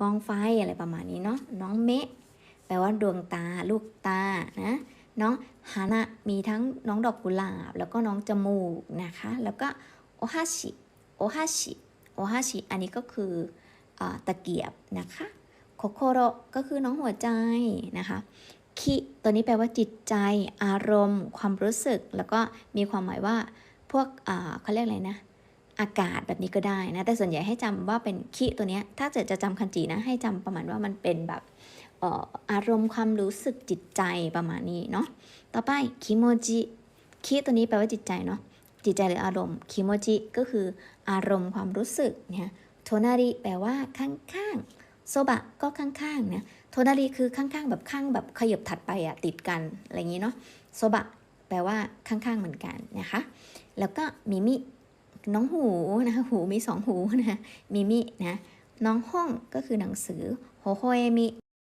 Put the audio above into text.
กองไฟอะไรประมาณนี้เนาะน้องเมะแปลว่าดวงตาลูกตานะน้องฮานะมีทั้งน้องดอกกุหลาบ แล้วก็น้องจมูกนะคะ แล้วก็โอฮาชิโอฮาชิโอฮาชิอันนี้ก็คืออตะเกียบนะคะโคโคโรก็คือน้องหัวใจนะคะคิตัวนี้แปลว่าจิตใจ อารมณ์ ความรู้สึก แล้วก็มีความหมายว่าพวกเขาเรียกอะไรนะ อากาศแบบนี้ก็ได้นะ แต่ส่วนใหญ่ให้จำว่าเป็นคิตัวเนี้ย ถ้าเกิดจะจำคันจินะ ให้จำประมาณว่ามันเป็นแบบเอ่ออารมณ์ความรู้สึกจิตใจประมาณนี้เนาะ ต่อไปคิโมจิคิตัวนี้แปลว่าจิตใจเนาะ จิตใจหรืออารมณ์คิโมจิก็คืออารมณ์ความรู้สึกเนี่ยโทนาริแปลว่าข้างๆโซบะก็ข้างๆนะโทนาริคือข้างๆ แบบข้างแบบขยับถัดไปอะติดกันอะไรอย่างนี้เนาะโซบะแปลว่าข้างๆเหมือนกันนะคะ แล้วก็มิมิ น้องหูนะคะหูมีสองหูนะมิมินะน้องห้องก็คือหนังสือโฮโฮเอมิ